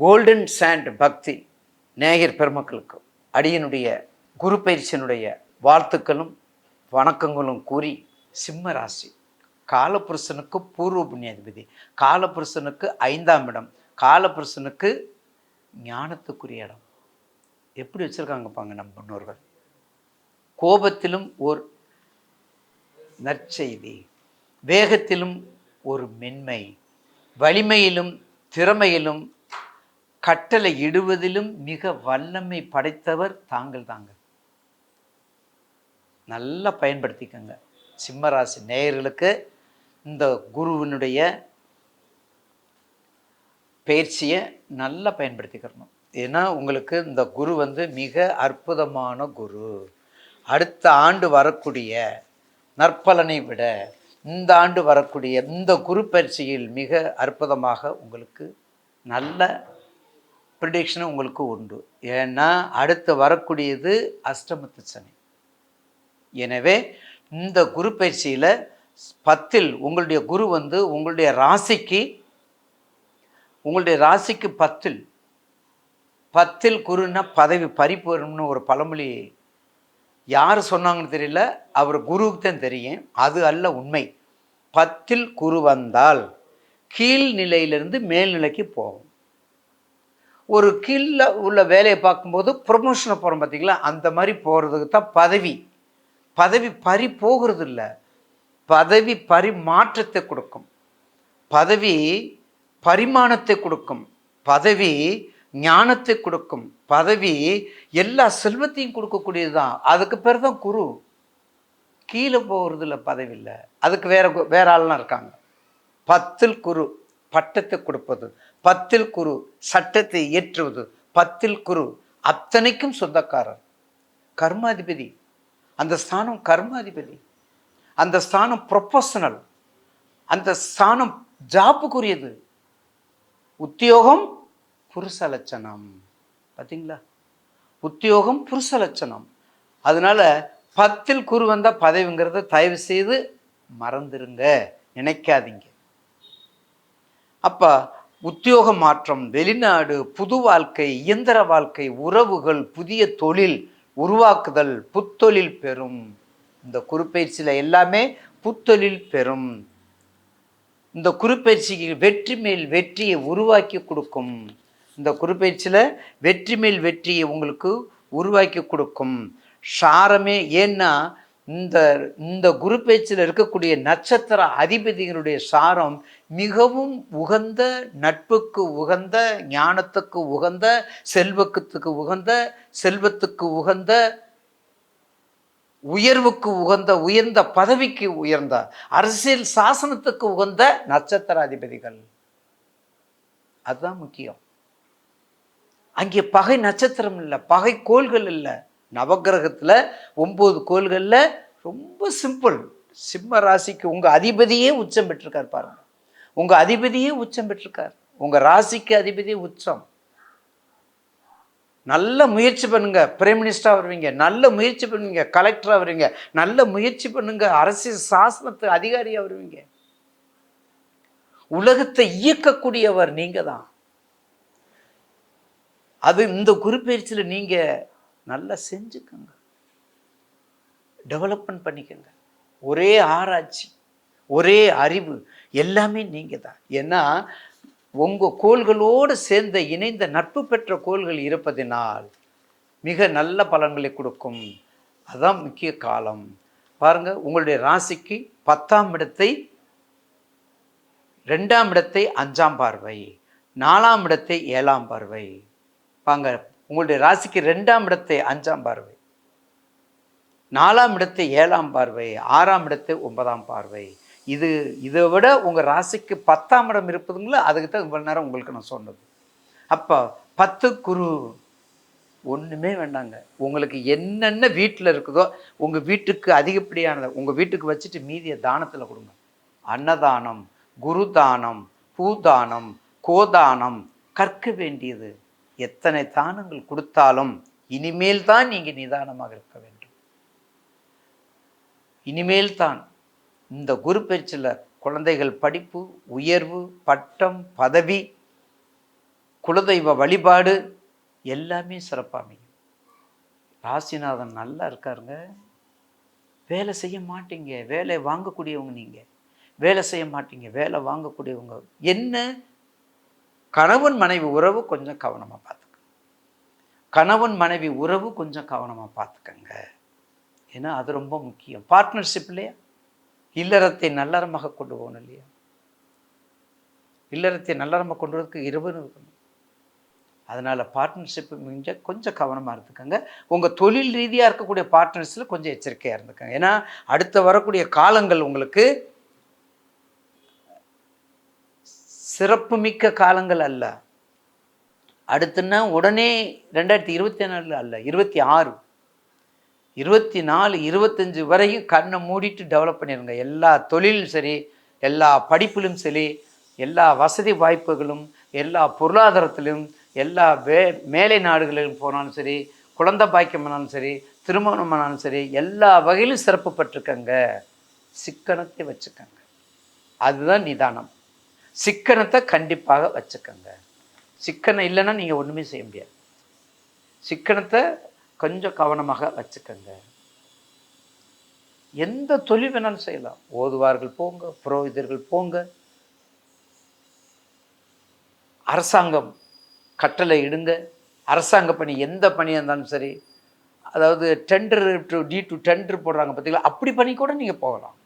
Golden sand பக்தி நேயர் பெருமக்களுக்கு அடியனுடைய குரு பயிற்சியினுடைய வாழ்த்துக்களும் வணக்கங்களும் கூறி சிம்ம ராசி. காலபுருஷனுக்கு பூர்வ புண்ணியாதிபதி காலபுருஷனுக்கு ஐந்தாம் இடம் காலபுருஷனுக்கு ஞானத்துக்குரிய இடம். எப்படி வச்சுருக்காங்க பாங்க நம்ம முன்னோர்கள். கோபத்திலும் ஓர் நற்செய்தி வேகத்திலும் ஒரு மென்மை வலிமையிலும் திறமையிலும் கட்டளை இடுவதிலும் மிக வல்லமை படைத்தவர் தாங்கள் தாங்க நல்லா பயன்படுத்திக்கங்க. சிம்மராசி நேயர்களுக்கு இந்த குருவினுடைய பயிற்சியை நல்லா பயன்படுத்திக்கிறணும் ஏன்னா உங்களுக்கு இந்த குரு வந்து மிக அற்புதமான குரு. அடுத்த ஆண்டு வரக்கூடிய நற்பலனை விட இந்த ஆண்டு வரக்கூடிய இந்த குரு பயிற்சியில் மிக அற்புதமாக உங்களுக்கு நல்ல ப்ரிடிக்ஷனும் உங்களுக்கு உண்டு. ஏன்னா அடுத்து வரக்கூடியது அஷ்டமத்து சனி. எனவே இந்த குரு பயிற்சியில் பத்தில் உங்களுடைய குரு வந்து உங்களுடைய ராசிக்கு உங்களுடைய ராசிக்கு பத்தில் பத்தில் குருன்னா பதவி பறிப்போரும்னு ஒரு பழமொழி யார் சொன்னாங்கன்னு தெரியல அவர் குருவுக்கு தான் தெரியும். அது அல்ல உண்மை. பத்தில் குரு வந்தால் கீழ்நிலையிலிருந்து மேல்நிலைக்கு போகும். ஒரு கீழே உள்ள வேலையை பார்க்கும்போது ப்ரொமோஷனை போகிறோம் பார்த்தீங்களா அந்த மாதிரி போகிறதுக்கு தான் பதவி. பதவி பறி போகிறது இல்லை பதவி பரிமாற்றத்தை கொடுக்கும். பதவி பரிமாணத்தை கொடுக்கும். பதவி ஞானத்தை கொடுக்கும். பதவி எல்லா செல்வத்தையும் கொடுக்கக்கூடியது தான் அதுக்கு பேர் தான் குரு. கீழே போகிறது இல்லை பதவி இல்லை. அதுக்கு வேற வேற ஆள்லாம் இருக்காங்க. பத்தில் குரு பட்டத்தை கொடுப்பது. பத்தில் குரு சட்டத்தை இயற்றுவது பத்தில் குரு அத்தனைக்கும் சொந்தக்காரர். கர்மாதிபதி. அந்த ஸ்தானம் கர்மாதிபதி. அந்த ஸ்தானம் ப்ரொஃபஷனல் அந்த ஸ்தானம் ஜாப்புக்குரியது. உத்தியோகம் புருஷ லட்சணம் பார்த்தீங்களா உத்தியோகம் புருஷ லட்சணம் அதனால பத்தில் குரு வந்தால் பதவிங்கிறத தயவு செய்து மறந்துருங்க. நினைக்காதீங்க. அப்போ உத்தியோக மாற்றம் வெளிநாடு புது வாழ்க்கை இயந்திர வாழ்க்கை உறவுகள் புதிய தொழில் உருவாக்குதல் புத்தொழில் பெறும். இந்த குறுப்பயிற்சியில் எல்லாமே புத்தொழில் பெறும். இந்த குறுப்பயிற்சிக்கு வெற்றி மேல் வெற்றியை உருவாக்கி கொடுக்கும். இந்த குறுப்பயிற்சியில் வெற்றி மேல் வெற்றியை உங்களுக்கு உருவாக்கி கொடுக்கும். சாரமே ஏன்னா இந்த இந்த குரு பேச்சில் இருக்கக்கூடிய நட்சத்திர அதிபதிகளுடைய சாரம் மிகவும் உகந்த நட்புக்கு உகந்த ஞானத்துக்கு உகந்த செல்வக்கத்துக்கு உகந்த செல்வத்துக்கு உகந்த உயர்வுக்கு உகந்த உயர்ந்த பதவிக்கு உயர்ந்த அரசியல் சாசனத்துக்கு உகந்த நட்சத்திர அதிபதிகள். அதுதான் முக்கியம். அங்கே பகை நட்சத்திரம் இல்லை பகை கோள்கள் இல்லை. நவக்கிரகத்தில் ஒம்பது கோள்களில் ரொம்ப சிம்பிள் சிம்ம ராசிக்கு உங்கள் அதிபதியே உச்சம் பெற்றிருக்கார் பாருங்கள் உங்கள் அதிபதியே உச்சம் பெற்றிருக்கார். உங்கள் ராசிக்கு அதிபதி உச்சம். நல்ல முயற்சி பண்ணுங்க. பிரைம் மினிஸ்டராக வருவீங்க. நல்ல முயற்சி பண்ணுவீங்க கலெக்டராக வருவீங்க. நல்ல முயற்சி பண்ணுங்க. அரசியல் சாசனத்து அதிகாரியாக வருவீங்க. உலகத்தை இயக்கக்கூடியவர் நீங்கள் தான் அது இந்த குறிப்பெயர்ச்சியில் நீங்கள் நல்லா செஞ்சுக்கோங்க. டெவலப்மெண்ட் பண்ணிக்கோங்க. ஒரே ஆராய்ச்சி ஒரே அறிவு எல்லாமே நீங்க தான் ஏன்னா உங்க கோள்களோடு சேர்ந்த இணைந்த நட்பு பெற்ற கோள்கள் இருப்பதினால் மிக நல்ல பலன்களை கொடுக்கும். அதான் முக்கிய காலம். பாருங்க உங்களுடைய ராசிக்கு பத்தாம் இடத்தை ரெண்டாம் இடத்தை அஞ்சாம் பார்வை நாலாம் இடத்தை ஏழாம் பார்வை. பாங்க உங்களுடைய ராசிக்கு ரெண்டாம் இடத்தை அஞ்சாம் பார்வை நாலாம் இடத்தை ஏழாம் பார்வை ஆறாம் இடத்தை ஒன்பதாம் பார்வை. இது இதை விட உங்கள் ராசிக்கு பத்தாம் இடம் இருப்பதுங்களோ? அதுக்கு தான் இவ்வளோ நேரம் உங்களுக்கு நான் சொன்னது. அப்போ பத்து குரு ஒன்றுமே வேண்டாங்க. உங்களுக்கு என்னென்ன வீட்டில் இருக்குதோ உங்கள் வீட்டுக்கு அதிகப்படியானதை உங்கள் வீட்டுக்கு வச்சுட்டு மீதியை தானத்தில் கொடுங்க. அன்னதானம் குருதானம் பூதானம் கோதானம் கற்க வேண்டியது. எத்தனை தானங்கள் கொடுத்தாலும் இனிமேல் தான் நீங்கள் நிதானமாக இருக்க வேண்டும். இனிமேல் தான் இந்த குரு பயிற்சியில் குழந்தைகள் படிப்பு உயர்வு பட்டம் பதவி குலதெய்வ வழிபாடு எல்லாமே சிறப்பாக அமையும். ராசிநாதன் நல்லா இருக்காருங்க. வேலை செய்ய மாட்டீங்க. வேலை வாங்கக்கூடியவங்க நீங்கள் வேலை செய்ய மாட்டீங்க. வேலை வாங்கக்கூடியவங்க. என்ன கணவன் மனைவி உறவு கொஞ்சம் கவனமாக பார்த்துக்கோங்க கணவன் மனைவி உறவு கொஞ்சம் கவனமாக பார்த்துக்கங்க ஏன்னா அது ரொம்ப முக்கியம். பார்ட்னர்ஷிப் இல்லையா? இல்லறத்தை நல்லறமாக கொண்டு போகணும் இல்லையா? இல்லறத்தை நல்லறமாக கொண்டு வரதுக்கு இருவரும் இருக்கணும். அதனால் பார்ட்னர்ஷிப் மிஞ்ச கொஞ்சம் கவனமாக இருந்துக்கோங்க உங்கள் தொழில் ரீதியாக இருக்கக்கூடிய பார்ட்னர்ஸில் கொஞ்சம் எச்சரிக்கையாக இருந்துக்கோங்க. ஏன்னா அடுத்து வரக்கூடிய காலங்கள் உங்களுக்கு சிறப்புமிக்க காலங்கள் அல்ல. அடுத்துன்னா உடனே ரெண்டாயிரத்தி இருபத்தி நாலு அல்ல இருபத்தி ஆறு. இருபத்தி நாலு இருபத்தஞ்சு வரையும் கண்ணை மூடிட்டு டெவலப் பண்ணிடுங்க எல்லா தொழிலும் சரி எல்லா படிப்பிலும் சரி எல்லா வசதி வாய்ப்புகளும் எல்லா பொருளாதாரத்திலும் எல்லா வே மேலை நாடுகளிலும் போனாலும் சரி குழந்தை பாக்கியமானாலும் சரி திருமணமானாலும் சரி எல்லா வகையிலும் சிறப்பு பட்டிருக்கங்க சிக்கனத்தை வச்சுக்கங்க. அதுதான் நிதானம். சிக்கனத்தை கண்டிப்பாக வச்சுக்கோங்க. சிக்கனம் இல்லைன்னா நீங்கள் ஒன்றுமே செய்ய முடியாது. சிக்கனத்தை கொஞ்சம் கவனமாக வச்சுக்கோங்க. எந்த தொழில் வேணாலும் செய்யலாம். ஓதுவார்கள் போங்க புரோகிதர்கள் போங்க. அரசாங்கம் கட்டளை இடுங்க. அரசாங்க பணி எந்த பணியாக இருந்தாலும் சரி அதாவது tender to T to tender போடுறாங்க பார்த்தீங்களா அப்படி பணி கூட நீங்கள் போகலாம்.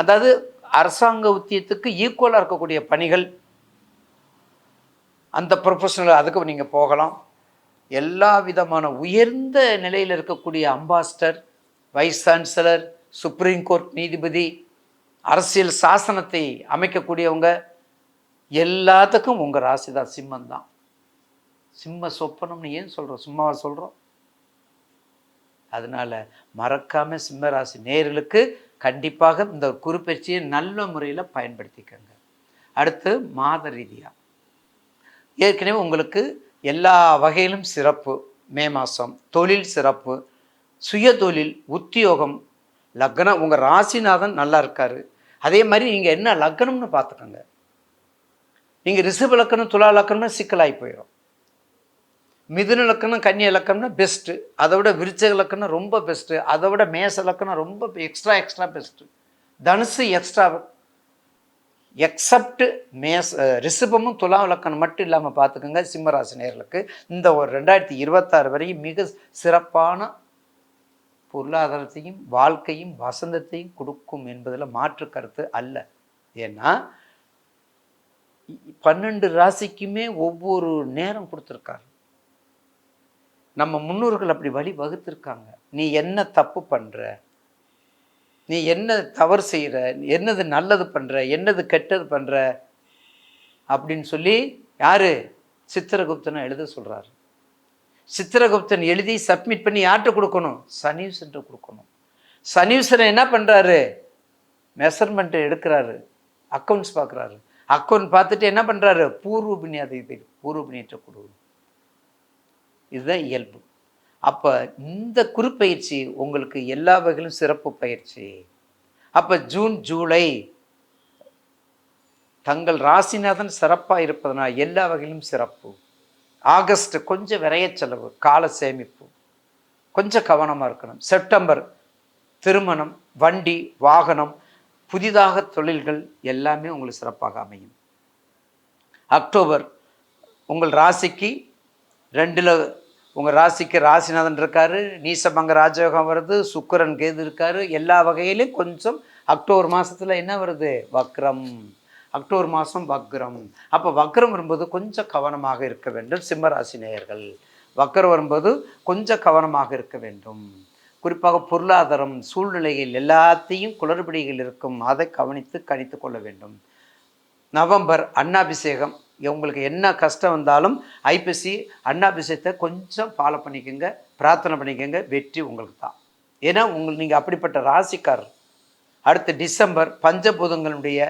அதாவது அரசாங்க உத்தியத்துக்கு ஈக்குவலாக இருக்கக்கூடிய பணிகள் அந்த ப்ரொஃபஷனல் அதுக்கு நீங்கள் போகலாம். எல்லா விதமான உயர்ந்த நிலையில் இருக்கக்கூடிய ambassador vice chancellor supreme court நீதிபதி அரசியல் சாசனத்தை அமைக்கக்கூடியவங்க எல்லாத்துக்கும் உங்கள் ராசி தான் சிம்மம் தான். சிம்ம சொப்பனம்னு ஏன் சொல்கிறோம் சும்மாவா சொல்கிறோம் அதனால் மறக்காமல் சிம்ம ராசி நேர்களுக்கு கண்டிப்பாக இந்த குறுப்பெயர்ச்சியை நல்ல முறையில் பயன்படுத்திக்கோங்க. அடுத்து மாத ரீதியாக ஏற்கனவே உங்களுக்கு எல்லா வகையிலும் சிறப்பு மே மாதம் தொழில் சிறப்பு சுய தொழில் உத்தியோகம் லக்னம் உங்கள் ராசிநாதன் நல்லா இருக்கார். அதே மாதிரி நீங்கள் என்ன லக்னம்னு பார்த்துக்கோங்க. நீங்கள் ரிஷப லக்கணம் துலா லக்கணம்னா சிக்கலாகி போயிடும் மிதுன இலக்கணம் கன்னி இலக்கணம்னா பெஸ்ட்டு அதை விட விருச்சக இலக்கணம் ரொம்ப பெஸ்ட்டு அதை விட மேச லக்கணம் ரொம்ப எக்ஸ்ட்ரா எக்ஸ்ட்ரா பெஸ்ட்டு தனுசு எக்ஸ்ட்ரா எக்ஸப்ட் மேச ரிஷபமும் துலா இலக்கணம் மட்டும் இல்லாமல் பார்த்துக்கோங்க சிம்மராசி நேர்களுக்கு. இந்த ஒரு ரெண்டாயிரத்தி இருபத்தாறு வரையும் மிக சிறப்பான பொருளாதாரத்தையும் வாழ்க்கையும் வசந்தத்தையும் கொடுக்கும் என்பதில் மாற்று கருத்து அல்ல. ஏன்னா பன்னெண்டு ராசிக்குமே ஒவ்வொரு நேரம் கொடுத்துருக்காரு. நம்ம முன்னோர்கள் அப்படி வழி வகுத்திருக்காங்க நீ என்ன தப்பு பண்ணுற நீ என்ன தவறு செய்கிற என்னது நல்லது பண்ணுற என்னது கெட்டது பண்ணுற அப்படின்னு சொல்லி யார்? சித்திரகுப்தனை எழுத சொல்கிறாரு சித்திரகுப்தன் எழுதி சப்மிட் பண்ணி யார்கிட்ட கொடுக்கணும்? சனீஸ்வர்கிட்ட கொடுக்கணும். சனீஸ்வரன் என்ன பண்ணுறாரு மெஷர்மெண்ட் எடுக்கிறாரு. அக்கௌண்ட்ஸ் பார்க்குறாரு. அக்கௌண்ட் பார்த்துட்டு என்ன பண்ணுறாரு பூர்வ புண்ணியத்தை பூர்வ புண்ணியத்தை கொடு இதுதான் இயல்பு. அப்போ இந்த குறுப்பயிற்சி உங்களுக்கு எல்லா வகையிலும் சிறப்பு பயிற்சி. அப்போ ஜூன் ஜூலை தங்கள் ராசிநாதன் சிறப்பாக இருப்பதனால் எல்லா வகையிலும் சிறப்பு. ஆகஸ்ட் கொஞ்சம் விரைய செலவு கால சேமிப்பு. கொஞ்சம் கவனமாக இருக்கணும். செப்டம்பர் திருமணம் வண்டி வாகனம் புதிதாக தொழில்கள் எல்லாமே உங்களுக்கு சிறப்பாக அமையும். அக்டோபர் உங்கள் ராசிக்கு ரெண்டில் உங்கள் ராசிக்கு ராசிநாதன் இருக்கார் நீசபங்க ராஜயோகம் வருது சுக்கரன் கேது இருக்கார் எல்லா வகையிலையும் கொஞ்சம் அக்டோபர் மாதத்தில் என்ன வருது? வக்ரம். அக்டோபர் மாதம் வக்ரம். அப்போ வக்ரம் வரும்போது கொஞ்சம் கவனமாக இருக்க வேண்டும் சிம்மராசி நேயர்கள். வக்ரம் வரும்போது கொஞ்சம் கவனமாக இருக்க வேண்டும். குறிப்பாக பொருளாதாரம் சூழ்நிலையில் எல்லாத்தையும் குளறுபடிகள் இருக்கும். அதை கவனித்து கணித்து கொள்ள வேண்டும். நவம்பர் அன்னாபிஷேகம் உங்களுக்கு என்ன கஷ்டம் வந்தாலும் ஐப்பசி அன்னாபிஷேகத்தை கொஞ்சம் ஃபாலோ பண்ணிக்கோங்க பிரார்த்தனை பண்ணிக்கோங்க வெற்றி உங்களுக்கு தான். ஏன்னா உங்களுக்கு நீங்கள் அப்படிப்பட்ட ராசிக்காரர். அடுத்து டிசம்பர் பஞ்சபூதங்களுடைய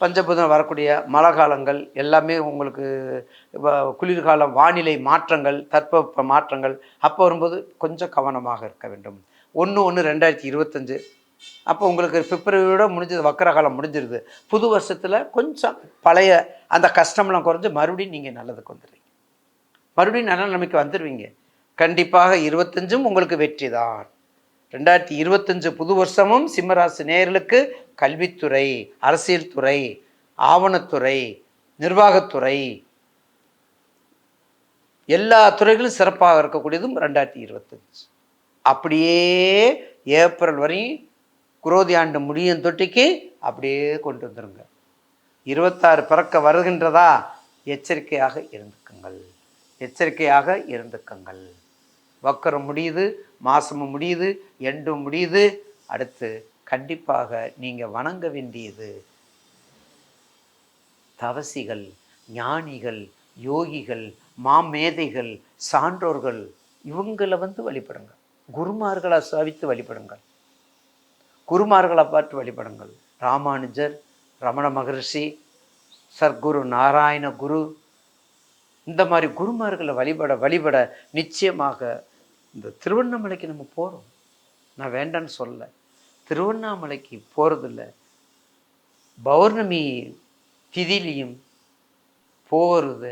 பஞ்சபூதம் வரக்கூடிய மழை காலங்கள் எல்லாமே உங்களுக்கு குளிர்காலம் வானிலை மாற்றங்கள் தட்பவெப்ப மாற்றங்கள் அப்போ வரும்போது கொஞ்சம் கவனமாக இருக்க வேண்டும். ஒன்று ஒன்று ரெண்டாயிரத்தி இருபத்தஞ்சு அப்போ உங்களுக்கு பிப்ரவரியோட முடிஞ்சது வக்கரகாலம் முடிஞ்சிருது. புது வருஷத்தில் கொஞ்சம் பழைய அந்த கஷ்டம்லாம் குறைஞ்சு மறுபடியும் நீங்கள் நல்லதுக்கு வந்துடுறீங்க. மறுபடியும் நல்ல நிலைமைக்கு வந்துடுவீங்க. கண்டிப்பாக இருபத்தஞ்சும் உங்களுக்கு வெற்றி தான். ரெண்டாயிரத்தி இருபத்தஞ்சு புது வருஷமும் சிம்மராசி நேர்களுக்கு கல்வித்துறை அரசியல் துறை ஆவணத்துறை நிர்வாகத்துறை எல்லா துறைகளும் சிறப்பாக இருக்கக்கூடியதும் ரெண்டாயிரத்தி இருபத்தஞ்சு. அப்படியே ஏப்ரல் வரையும் குரோதி ஆண்டு முடியும் தொட்டிக்கு அப்படியே கொண்டு வந்துருங்க. இருபத்தாறு பிறக்க வருகின்றதா? எச்சரிக்கையாக இருந்துக்குங்கள். எச்சரிக்கையாக இருந்துக்குங்கள். வக்கரம் முடியுது மாசமும் முடியுது எண்டும் முடியுது. அடுத்து கண்டிப்பாக நீங்கள் வணங்க வேண்டியது தவசிகள் ஞானிகள் யோகிகள் மாமேதைகள் சான்றோர்கள் இவங்களை வந்து வழிபடுங்க. குருமார்களை சவித்து வழிபடுங்கள். குருமார்களை பார்த்து வழிபடுங்கள். ராமானுஜர் ரமண மகரிஷி சர்க்குரு நாராயண குரு இந்த மாதிரி குருமார்களை வழிபட வழிபட நிச்சயமாக இந்த திருவண்ணாமலைக்கு நம்ம போகிறோம் நான் வேண்டான்னு சொல்ல திருவண்ணாமலைக்கு போகிறதில்ல பௌர்ணமி திதிலையும் போகிறத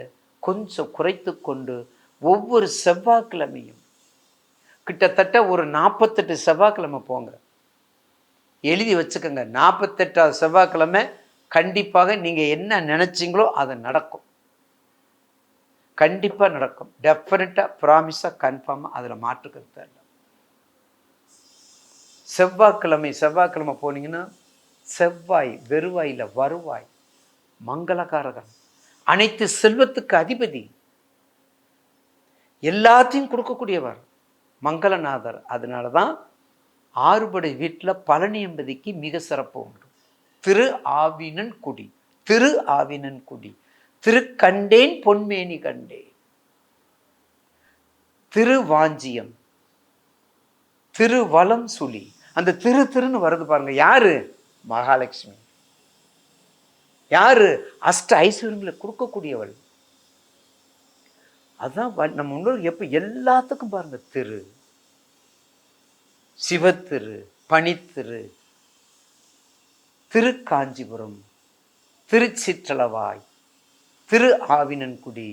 கொஞ்சம் குறைத்து கொண்டு ஒவ்வொரு செவ்வாய்க்கிழமையும் கிட்டத்தட்ட ஒரு நாற்பத்தெட்டு செவ்வாய்க்கிழமை போங்க. எழுதி வச்சுக்கோங்க. நாற்பத்தெட்டாவது செவ்வாய்க்கிழமை கண்டிப்பாக நீங்கள் என்ன நினச்சிங்களோ அது நடக்கும். கண்டிப்பாக நடக்கும். டெஃபினட்டாக ப்ராமிஸாக கன்ஃபார்மாக அதில் மாற்றுக்கிறது இல்லை. செவ்வாய்க்கிழமை செவ்வாய்க்கிழமை போனீங்கன்னா செவ்வாய் வெறுவாயில் வருவாய் மங்களகாரகன். அனைத்து செல்வத்துக்கு அதிபதி. எல்லாத்தையும் கொடுக்கக்கூடியவர் மங்களநாதர். அதனால தான் ஆறுபடை வீட்டில் பழனி என்பதிக்கு மிக சிறப்பு உண்டு. திரு ஆவினன் குடி திரு ஆவினன் குடி திரு கண்டேன் பொன்மேனி கண்டேன் திருவாஞ்சியம் திருவலம் சுழி. அந்த திரு திருன்னு வருது பாருங்க யாரு? மகாலட்சுமி. யாரு? அஷ்ட ஐஸ்வர்யங்களை கொடுக்கக்கூடியவள். அதான் நம்ம முன்னோர் எப்போ எல்லாத்துக்கும் பாருங்க திரு. சிவத்திரு பனித்திரு திருக்காஞ்சிபுரம் திருச்சிற்றளவாய் திரு ஆவினன்குடி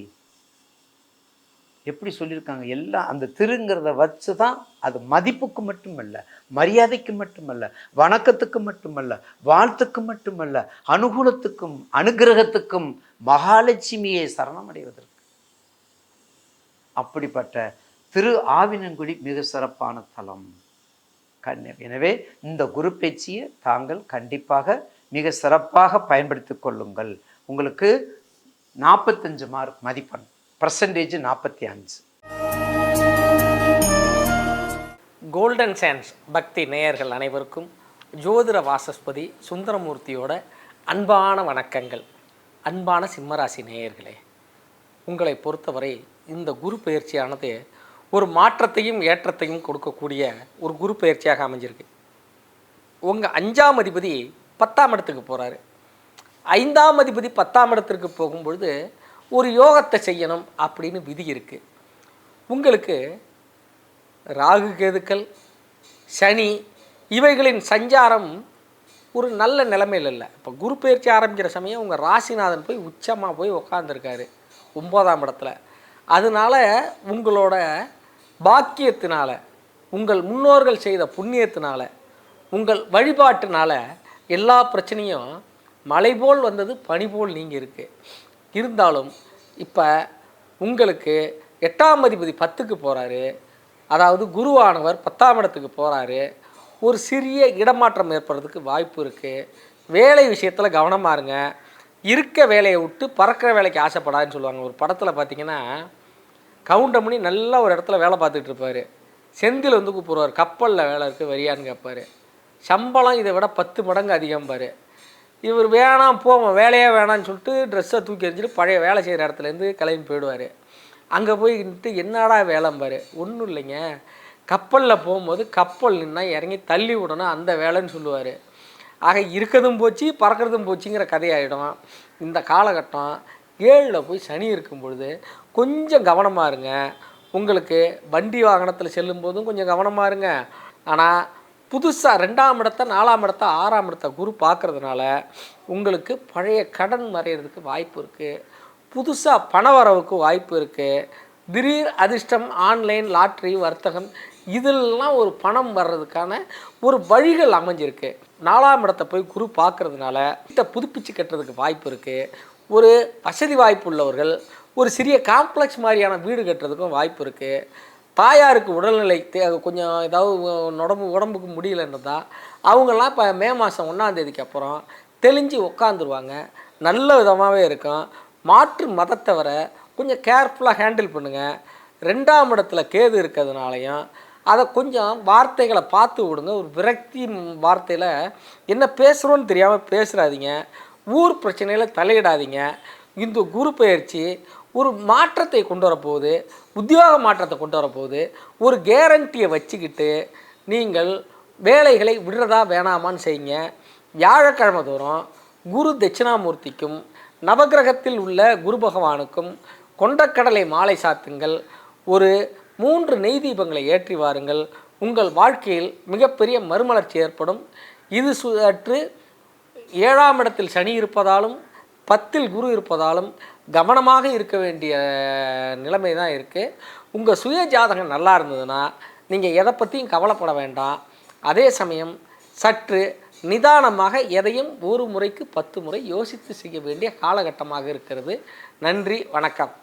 எப்படி சொல்லியிருக்காங்க? எல்லாம் அந்த திருங்கிறத வச்சு தான் அது மதிப்புக்கு மட்டுமல்ல மரியாதைக்கு மட்டுமல்ல வணக்கத்துக்கு மட்டுமல்ல வாழ்த்துக்கு மட்டுமல்ல அனுகூலத்துக்கும் அனுகிரகத்துக்கும் மகாலட்சுமியை சரணமடைவதற்கு. அப்படிப்பட்ட திரு ஆவினன்குடி மிக சிறப்பான தலம். கண் எனவே இந்த குரு பேச்சியை தாங்கள் கண்டிப்பாக மிக சிறப்பாக பயன்படுத்திக் கொள்ளுங்கள். உங்களுக்கு நாற்பத்தஞ்சு மார்க் மதிப்பெண். பர்சன்டேஜ் நாற்பத்தி அஞ்சு கோல்டன் சான்ஸ் பக்தி நேயர்கள் அனைவருக்கும் ஜோதிட வாசஸ்பதி சுந்தரமூர்த்தியோட அன்பான வணக்கங்கள். அன்பான சிம்மராசி நேயர்களே உங்களை பொறுத்தவரை இந்த குரு பயிற்சியானது ஒரு மாற்றத்தையும் ஏற்றத்தையும் கொடுக்கக்கூடிய ஒரு குரு பயிற்சியாக அமைஞ்சிருக்கு. உங்கள் அஞ்சாம் அதிபதி பத்தாம் இடத்துக்கு போகிறாரு ஐந்தாம் அதிபதி பத்தாம் இடத்திற்கு போகும்பொழுது ஒரு யோகத்தை செய்யணும் அப்படின்னு விதி இருக்குது உங்களுக்கு ராகு கேதுக்கள் சனி இவைகளின் சஞ்சாரம் ஒரு நல்ல நிலைமையில் இல்லை. இப்போ குரு பயிற்சி ஆரம்பிக்கிற சமயம் உங்கள் ராசிநாதன் போய் உச்சமாக போய் உட்காந்துருக்காரு ஒம்போதாம் இடத்துல. அதனால உங்களோட பாக்கியத்தினால உங்கள் முன்னோர்கள் செய்த புண்ணியத்தினால உங்கள் வழிபாட்டினால எல்லா பிரச்சனையும் மலை போல் வந்தது பனி போல் நீங்கி இருக்குது இருந்தாலும் இப்போ உங்களுக்கு எட்டாம் அதிபதி பத்துக்கு போகிறாரு அதாவது குருவானவர் பத்தாம் இடத்துக்கு போகிறாரு ஒரு சிறிய இடமாற்றம் ஏற்படுறதுக்கு வாய்ப்பு இருக்குது வேலை விஷயத்தில் கவனமாக இருங்க. இருக்க வேலையை விட்டு பறக்கிற வேலைக்கு ஆசைப்படாதுன்னு சொல்லுவாங்க. ஒரு படத்தில் பார்த்திங்கன்னா கவுண்டமணி நல்லா ஒரு இடத்துல வேலை பார்த்துட்டு இருப்பார். செந்தில் வந்து கூப்பிடுவார் கப்பலில் வேலை இருக்குது வரியான்னு கேட்பார் சம்பளம் இதை விட பத்து மடங்கு அதிகம் பாரு இவர் வேணாம் போவோம் வேலையே வேணான்னு சொல்லிட்டு ட்ரெஸ்ஸை தூக்கி எறிஞ்சிட்டு பழைய வேலை செய்கிற இடத்துலேருந்து கிளம்பி போயிடுவார். அங்கே போய் நின்னுட்டு என்னடா வேலைம்பாரு. ஒன்றும் இல்லைங்க. கப்பலில் போகும்போது கப்பல் நின்னா இறங்கி தள்ளி விடணும் அந்த வேலைன்னு சொல்லுவார். ஆக இருக்கிறதும் போச்சு பறக்கிறதும் போச்சுங்கிற கதையாயிடும். இந்த காலகட்டம் ஏழில் போய் சனி இருக்கும் பொழுது கொஞ்சம் கவனமாக இருங்க. உங்களுக்கு வண்டி வாகனத்தில் செல்லும் போதும் கொஞ்சம் கவனமாக இருங்க. ஆனால் புதுசாக ரெண்டாம் இடத்த நாலாம் இடத்த ஆறாம் இடத்த குரு பார்க்குறதுனால உங்களுக்கு பழைய கடன் மறையிறதுக்கு வாய்ப்பு இருக்குது புதுசாக பண வரவுக்கு வாய்ப்பு இருக்குது திடீர் அதிர்ஷ்டம் ஆன்லைன் லாட்ரி வர்த்தகம் இதெல்லாம் ஒரு பணம் வர்றதுக்கான ஒரு வழிகள் அமைஞ்சிருக்கு. நாலாம் இடத்தை போய் குரு பார்க்குறதுனால இதை புதுப்பிச்சு கட்டுறதுக்கு வாய்ப்பு இருக்குது ஒரு வசதி வாய்ப்பு உள்ளவர்கள் ஒரு சிறிய காம்ப்ளெக்ஸ் மாதிரியான வீடு கட்டுறதுக்கும் வாய்ப்பு இருக்குது தாயாருக்கு உடல்நிலை தே கொஞ்சம் ஏதாவது உடம்பு உடம்புக்கு முடியலன்றதா அவங்கெல்லாம் இப்போ மே மாதம் ஒன்றாந்தேதிக்கு அப்புறம் தெளிஞ்சு உக்காந்துருவாங்க. நல்ல விதமாகவே இருக்கும். மாற்று மதத்தவரை கொஞ்சம் கேர்ஃபுல்லாக ஹேண்டில் பண்ணுங்கள் ரெண்டாம் இடத்துல கேது இருக்கிறதுனாலையும் அதை கொஞ்சம் வார்த்தைகளை பார்த்து விடுங்க. ஒரு விரக்தி வார்த்தையில் என்ன பேசுகிறோன்னு தெரியாமல் பேசுகிறாதீங்க ஊர் பிரச்சனையில் தலையிடாதீங்க. இந்த குரு பயிற்சி ஒரு மாற்றத்தை கொண்டு வரப்போகுது. உத்தியோக மாற்றத்தை கொண்டு வரப்போகுது. ஒரு கேரண்டியை வச்சுக்கிட்டு நீங்கள் வேலைகளை விடுறதா வேணாமான்னு செய்யுங்க. வியாழக்கிழமை தோறும் குரு தட்சிணாமூர்த்திக்கும் நவக்கிரகத்தில் உள்ள குரு பகவானுக்கும் கொண்டக்கடலை மாலை சாத்துங்கள். ஒரு மூன்று நெய் தீபங்களை ஏற்றி வாருங்கள். உங்கள் வாழ்க்கையில் மிகப்பெரிய மறுமலர்ச்சி ஏற்படும். இது சற்று ஏழாம் இடத்தில் சனி இருப்பதாலும் பத்தில் குரு இருப்பதாலும் கவனமாக இருக்க வேண்டிய நிலைமை தான் இருக்குது உங்கள் சுய ஜாதகம் நல்லா இருந்ததுன்னா நீங்கள் எதை பற்றியும் கவலைப்பட வேண்டாம். அதே சமயம் சற்று நிதானமாக எதையும் ஒரு முறைக்கு பத்து முறை யோசித்து செய்ய வேண்டிய காலகட்டமாக இருக்கிறது. நன்றி வணக்கம்.